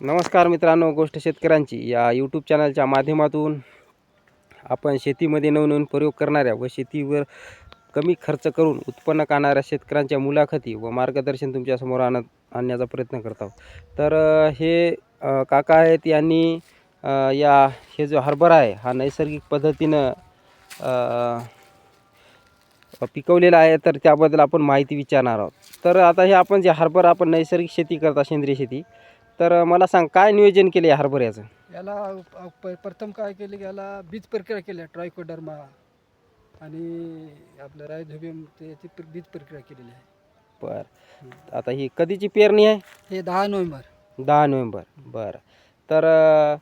नमस्कार मित्रांनो गोष्ट शेतकऱ्यांची. या यूट्यूब चॅनलच्या माध्यमातून आपण शेतीमध्ये नवनवीन प्रयोग करणाऱ्या व शेतीवर कमी खर्च करून उत्पन्न काढणाऱ्या शेतकऱ्यांच्या मुलाखती व मार्गदर्शन तुमच्यासमोर आणत आणण्याचा प्रयत्न करत आहोत. तर हे काका आहेत यांनी या हे जो हरभरा आहे हा नैसर्गिक पद्धतीनं पिकवलेला आहे तर त्याबद्दल आपण माहिती विचारणार आहोत. तर आता हे आपण जे हरभरा आपण नैसर्गिक शेती करता सेंद्रिय शेती तर मला सांग काय नियोजन केले या हरभऱ्याचं? याला अ, प- प्रथम काय केलं की याला बीज प्रक्रिया केली आहे ट्रायकोडर्मा आणि आपलं रायझोबियम ते याची प्र- बीज प्रक्रिया केलेली आहे. बरं. आता ही कधीची पेरणी आहे? हे दहा नोव्हेंबर. दहा नोव्हेंबर. बरं. तर अ,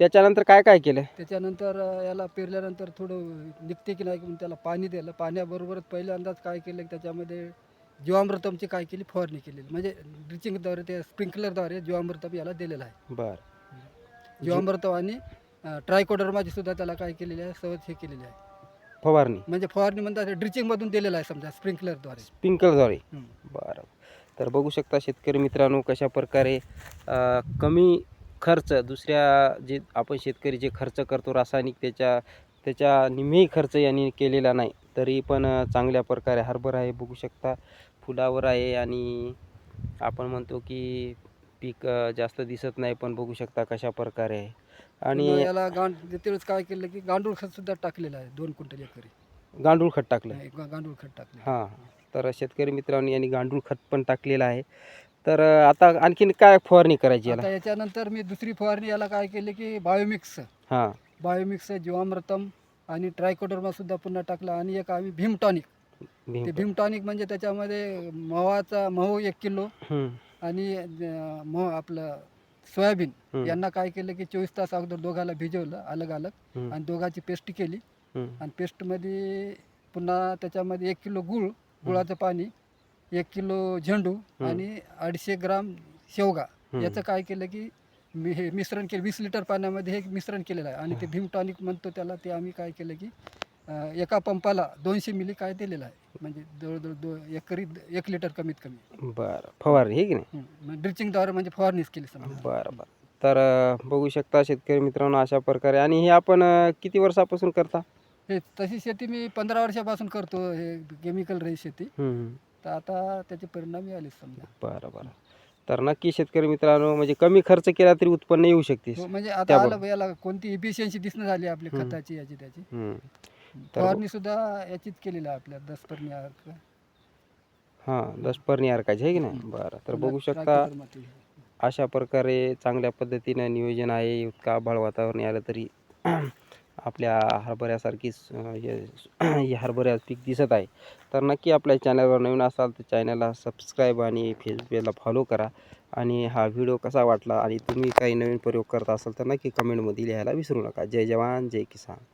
त्याच्यानंतर काय काय केलं? त्याच्यानंतर अ, याला पेरल्यानंतर थोडं निघते की नाही म्हणून त्याला पाणी दिलं. पाण्याबरोबरच पहिल्यांदाच काय केलं की त्याच्यामध्ये जीवामृतमची काय केली? फवारणी केलेली. म्हणजे ड्रिचिंगद्वारे ते स्प्रिंकलरद्वारे जीवामृतम याला दिलेलं आहे. बरं. जीवामृतम आणि ट्रायकोडर्माची सुद्धा त्याला काय केलेली आहे? सवत हे केलेली आहे. फवारणी. म्हणजे फवारणी म्हणतात ड्रिचिंगमधून दिलेलं आहे समजा स्प्रिंकलरद्वारे स्प्रिंकलद्वारे हं. बरं. तर बघू शकता शेतकरी मित्रांनो कशा प्रकारे अ, कमी खर्च दुसऱ्या जे आपण शेतकरी जे खर्च करतो रासायनिक त्याच्या त्याच्या निम्मेही खर्च यांनी केलेला नाही तरी पण अ, चांगल्या प्रकारे हरभरा आहे बघू शकता. फुलावर आहे आणि आपण म्हणतो की पीक जास्त दिसत नाही पण बघू शकता कशा प्रकारे आहे. आणि याला गांड काय केलं की गांडूळ खत सुद्धा टाकलेलं आहे दोन क्विंटल एकरी. गांडूळ खत टाकलं. गांडूळ खत टाकलं. हां तर शेतकरी मित्रांनी यांनी गांडूळ खत पण टाकलेलं आहे. तर आता आणखीन काय फवारणी करायची याला? आता याच्यानंतर मी दुसरी फवारणी याला काय केली की बायोमिक्स. हां. बायोमिक्स जीवामृतम आणि ट्रायकोडर्मा सुद्धा पुन्हा टाकला आणि एक आम्ही भीम टॉनिक. भीम ते भीम टॉनिक म्हणजे त्याच्यामध्ये मवाचा महो एक किलो आणि अं, मह आपलं सोयाबीन. यांना काय केलं की चोवीस तास अगोदर दोघाला भिजवलं अलग अलग आणि दोघाची पेस्ट केली. आणि पेस्टमध्ये पुन्हा त्याच्यामध्ये एक किलो गूळ गुळाचं पाणी एक किलो झेंडू आणि अडीचशे ग्राम शेवगा. याचं काय केलं की मी हे मिश्रण केलं. वीस लिटर पाण्यामध्ये हे मिश्रण केलेलं आहे. आणि ते भीम टॉनिक म्हणतो त्याला ते आम्ही काय केलं की एका पंपाला दोनशे मिली काय दिलेलं आहे. म्हणजे जवळजवळ दो एकरी एक लिटर कमीत कमी. बरं. फवारणी हे की नाही? ड्रिचिंगद्वारे म्हणजे फवारणीच केली समजा. बरं बरं. तर अ, बघू शकता शेतकरी मित्रांनो अशा प्रकारे. आणि हे आपण अ, किती वर्षापासून करता? हे तशी शेती मी पंधरा वर्षापासून करतो. हे केमिकल रही शेती. तर आता त्याचे परिणाम आले समजा. बरं बरं. तर नक्की शेतकरी मित्रांनो म्हणजे कमी खर्च केला तरी उत्पन्न येऊ शकते. हो, म्हणजे आता. आलं याला कोणती इफिशियन्सी दिसणं झाली आपली हम्म. खताची याची त्याची. फवारणी सुद्धा याचीच केलेली आहे आपल्या दस परणी हां दस परणी अर्कायचे आहे की नाही? बरं तर बघू शकता अशा प्रकारे चांगल्या पद्धतीनं नियोजन आहे. इतका आभाळ वातावरण आलं तरी आपल्या हरभऱ्यासारखीच हरभऱ्या पीक दिसत आहे. तर नक्की आपल्या चॅनलवर नवीन असाल तर चॅनलला सबस्क्राईब आणि फेसबुकला फॉलो करा. आणि हा व्हिडिओ कसा वाटला आणि तुम्ही काही नवीन प्रयोग करत असाल तर नक्की कमेंटमध्ये लिहायला विसरू नका. जय जवान जय किसान.